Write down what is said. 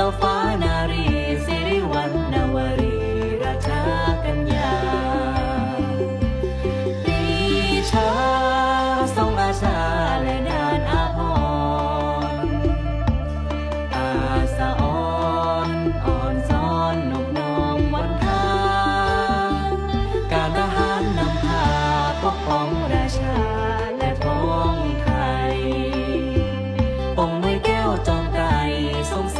จ้าฟ้านารีสิริวัณนวรีราชากัญญาดีชาทรงอาชาและดานอาภรณ์อาสะอ่อนอ่อนซ้อนนบน้อมวันทาการทหารนำพาปกป้องราชาและปองไทยองค์ไม่แก้วจอมไตทรงเส